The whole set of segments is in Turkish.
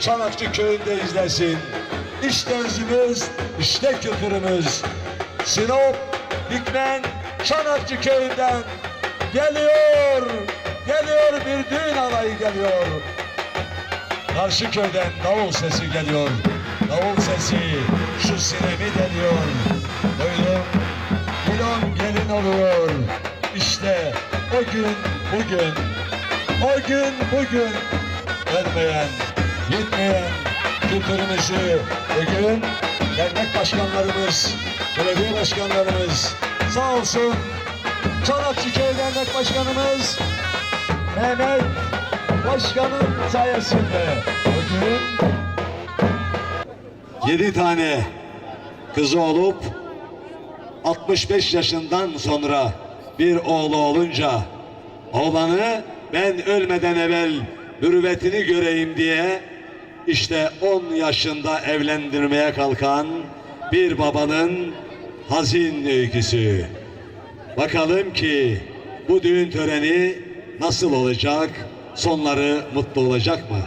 Çanakçı köyünde izlesin. İşte özümüz, işte kültürümüz. Sinop, Dikmen, Çanakçı köyünden geliyor, geliyor bir düğün alayı geliyor. Karşı köyden davul sesi geliyor. Davul sesi şu sinemi deliyor. Buyurun, milon gelin oluyor. İşte o gün bugün, o gün bugün ölmeyen, gitmeyen kültürümüzü bugün dernek başkanlarımız, belediye başkanlarımız sağ olsun Çanakçı Köy Dernek Başkanımız Mehmet Başkan'ın sayesinde bugün yedi tane kızı olup 65 yaşından sonra bir oğlu olunca oğlanı ben ölmeden evvel mürüvvetini göreyim diye işte 10 yaşında evlendirmeye kalkan bir babanın hazin öyküsü. Bakalım ki bu düğün töreni nasıl olacak, sonları mutlu olacak mı?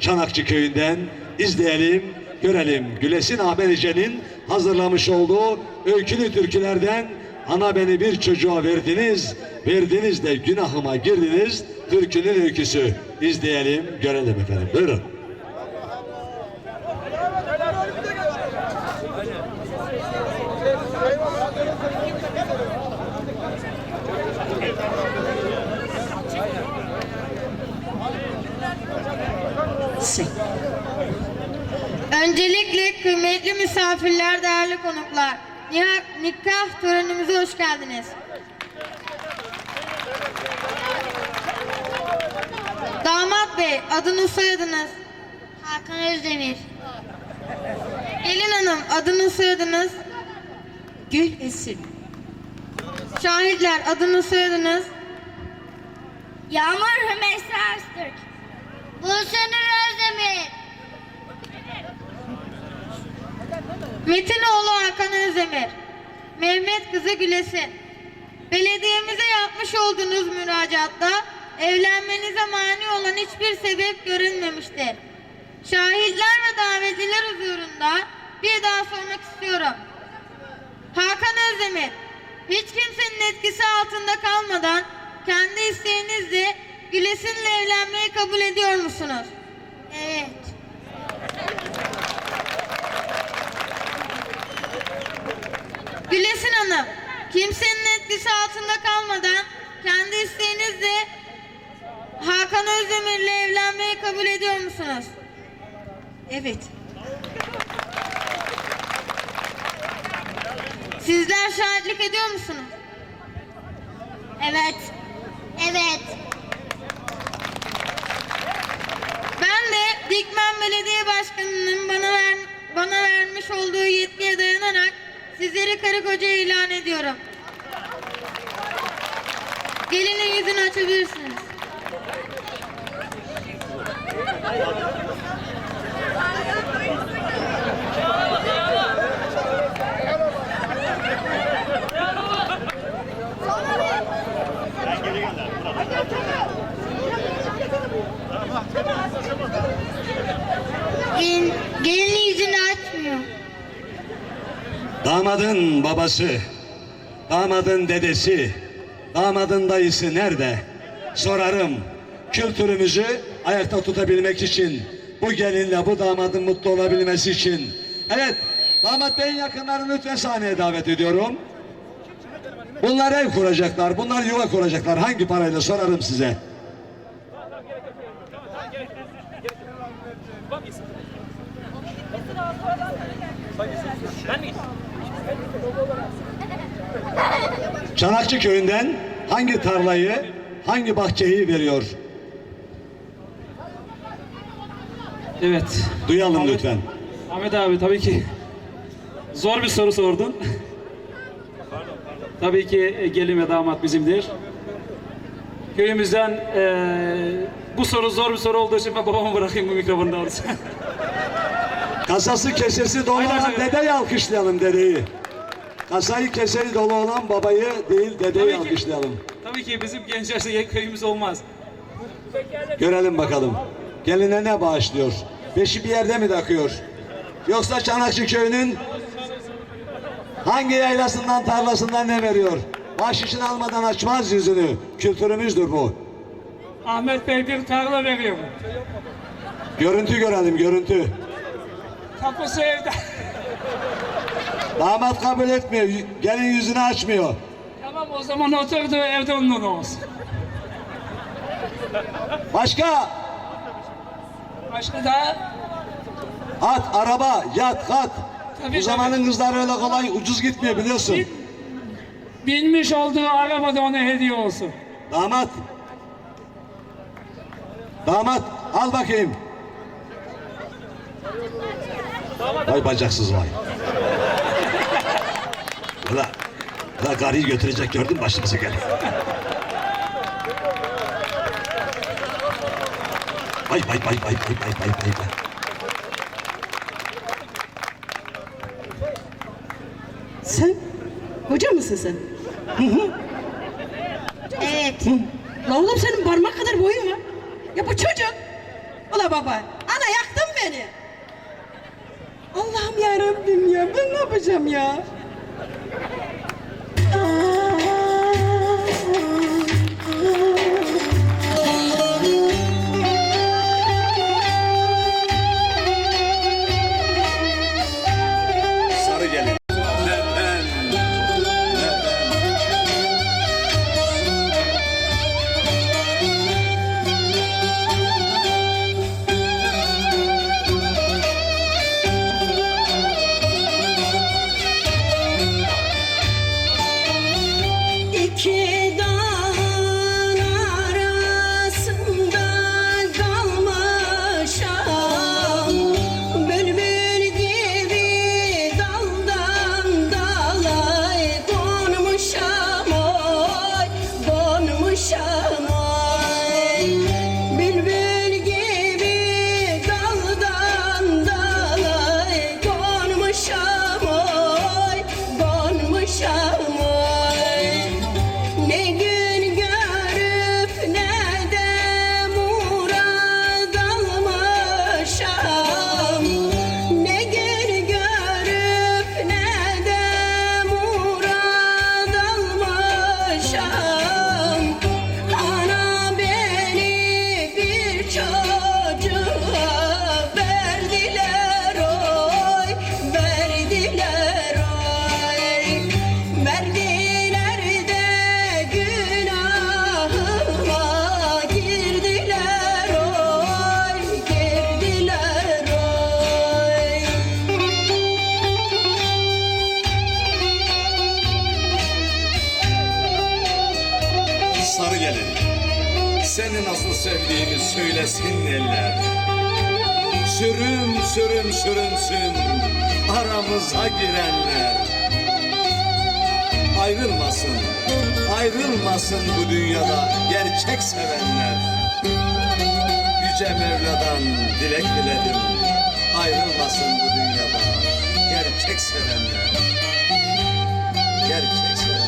Çanakçı köyünden izleyelim, görelim. Gülesin Ahmedice'nin hazırlamış olduğu öykülü türkülerden Ana beni bir çocuğa verdiniz, verdiniz de günahıma girdiniz. Türkünün öyküsü. İzleyelim, görelim efendim. Buyurun. Öncelikle kıymetli misafirler, değerli konuklar, nik- nikah törenimize hoş geldiniz. Damat Bey, adınız soyadınız? Hakan Özdemir. Gelin Hanım, adınız soyadınız? Gül Esin. Şahitler, adınız soyadınız? Yağmur Hümeysa Öztürk. Bulşanır Özdemir. Metinoğlu Hakan Özdemir. Mehmet kızı Gülesin. Belediyemize yapmış olduğunuz müracaatta evlenmenize mani olan hiçbir sebep görülmemiştir. Şahitler ve davetliler huzurunda bir daha sormak istiyorum. Hakan Özdemir, hiç kimsenin etkisi altında kalmadan kendi isteğinizle Gülesin'le evlenmeyi kabul ediyor musunuz? Evet. Gülesin Hanım, kimsenin etkisi altında kalmadan kendi isteğinizle Hakan Özdemir'le evlenmeyi kabul ediyor musunuz? Evet. Sizler şahitlik ediyor musunuz? Evet. Evet. Ben de Dikmen Belediye Başkanı'nın bana ver, bana vermiş olduğu yetkiye dayanarak sizleri karı koca ilan ediyorum. Gelinin yüzünü açabilirsiniz. Gelin, gelinin yüzünü açmıyor. Damadın babası, damadın dedesi, damadın dayısı nerede? Sorarım. Kültürümüzü ayakta tutabilmek için, bu gelinle bu damadın mutlu olabilmesi için. Evet, damat beyin yakınlarını lütfen sahneye davet ediyorum. Bunlar ev kuracaklar, bunlar yuva kuracaklar. Hangi parayla sorarım size? Çanakçı köyünden hangi tarlayı, hangi bahçeyi veriyor? Evet. Duyalım Ahmet- lütfen. Ahmet abi tabii ki zor bir soru sordun. tabii ki e, gelin ve damat bizimdir. Köyümüzden eee, bu soru zor bir soru olduğu için ben babama bırakayım bu mikrofonu doğrusu. Kasası kesesi dolu dedeyi alkışlayalım dedeyi. Kasayı keseri dolu olan babayı değil dedeyi Tabii ki. alkışlayalım. tabii ki bizim gençlerse köyümüz olmaz. Görelim bakalım. Geline ne bağışlıyor? Beşi bir yerde mi takıyor? Yoksa Çanakçı köyünün hangi yaylasından tarlasından ne veriyor? Bahşişini almadan açmaz yüzünü. Kültürümüzdür bu. Ahmet Bey bir tarla veriyor. Görüntü görelim görüntü. Kapısı evde. Damat kabul etmiyor. Gelin yüzünü açmıyor. tamam o zaman oturdu evde onun olsun. Başka Başka da at, araba, yat, kat. Tabii, Bu zamanın kızları öyle kolay ucuz gitmiyor biliyorsun. binmiş olduğu araba da ona hediye olsun. Damat. Damat al bakayım. Vay bacaksız vay. Ulan, ulan karıyı götürecek gördün mü başımıza gel. Vay vay vay vay vay vay vay vay. vay. Sen hoca mısın sen? Evet. La oğlum senin parmak kadar boyun var. Ya bu çocuk. Ula baba. Ana yaktın beni. Allah'ım ya Rabbim ya. Ben ne yapacağım ya? Seni nasıl sevdiğimi söylesin eller. Sürüm sürüm sürünsün aramıza girenler. Ayrılmasın, ayrılmasın bu dünyada gerçek sevenler. Yüce Mevla'dan dilek diledim. Ayrılmasın bu dünyada gerçek sevenler. Gerçek sevenler.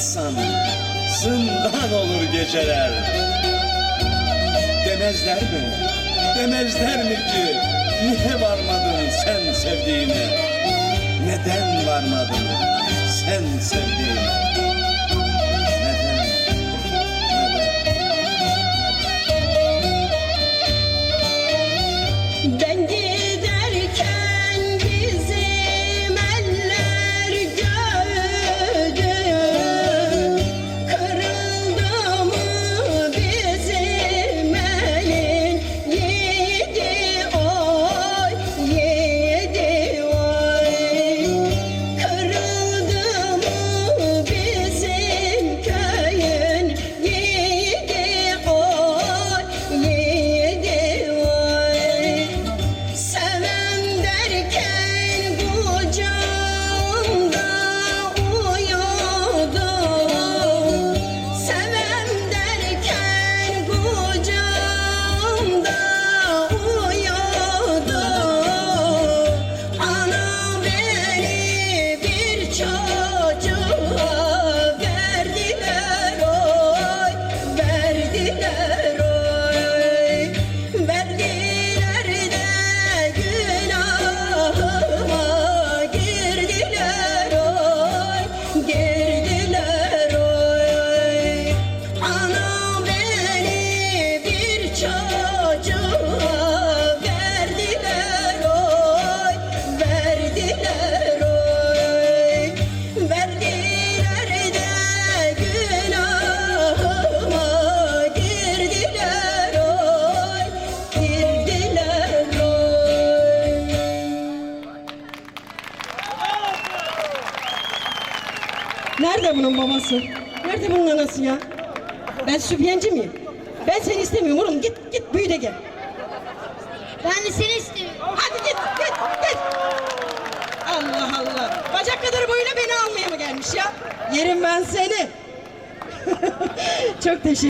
Yapmazsan zindan olur geceler. Demezler mi? Demezler mi ki niye varmadın sen sevdiğine? Neden varmadın sen sevdiğine? Babası? Nerede bunun anası ya? Ben sübyenci miyim? Ben seni istemiyorum oğlum. Git git büyü de gel. Ben de seni istemiyorum. Hadi git git git. Allah Allah. Bacak kadar boyuna beni almaya mı gelmiş ya? Yerim ben seni. Çok teşekkür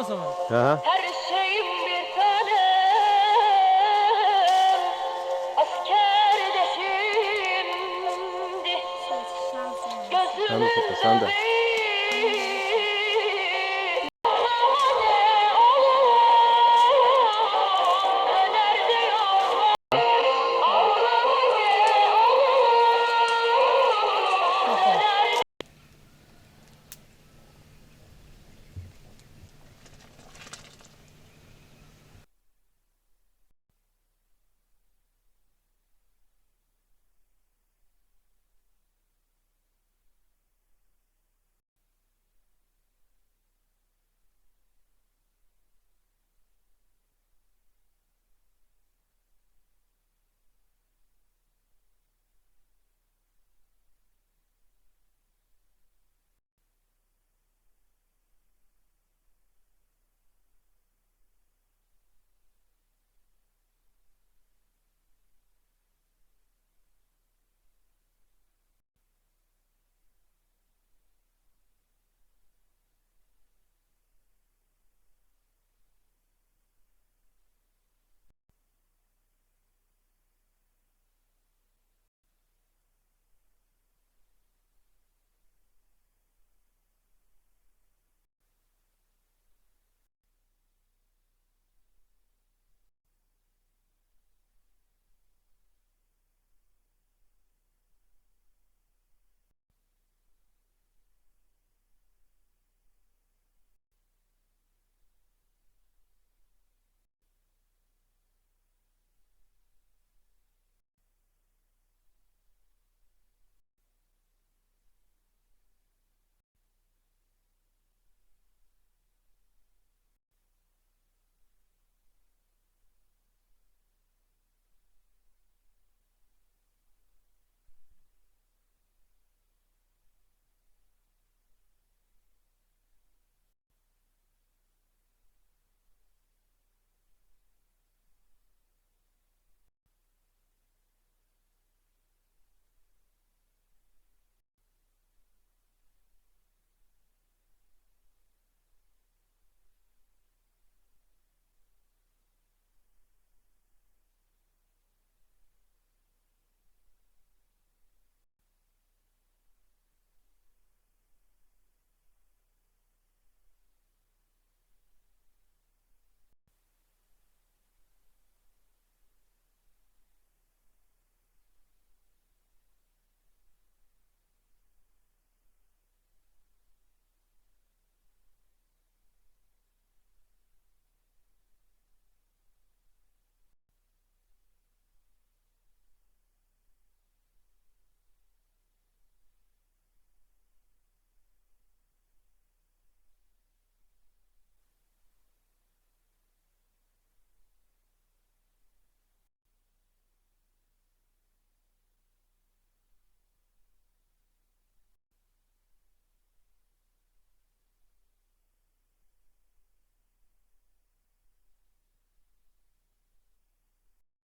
Aha. Her şeyim bir tanem Askerdeşimdi Gözümün Sen de,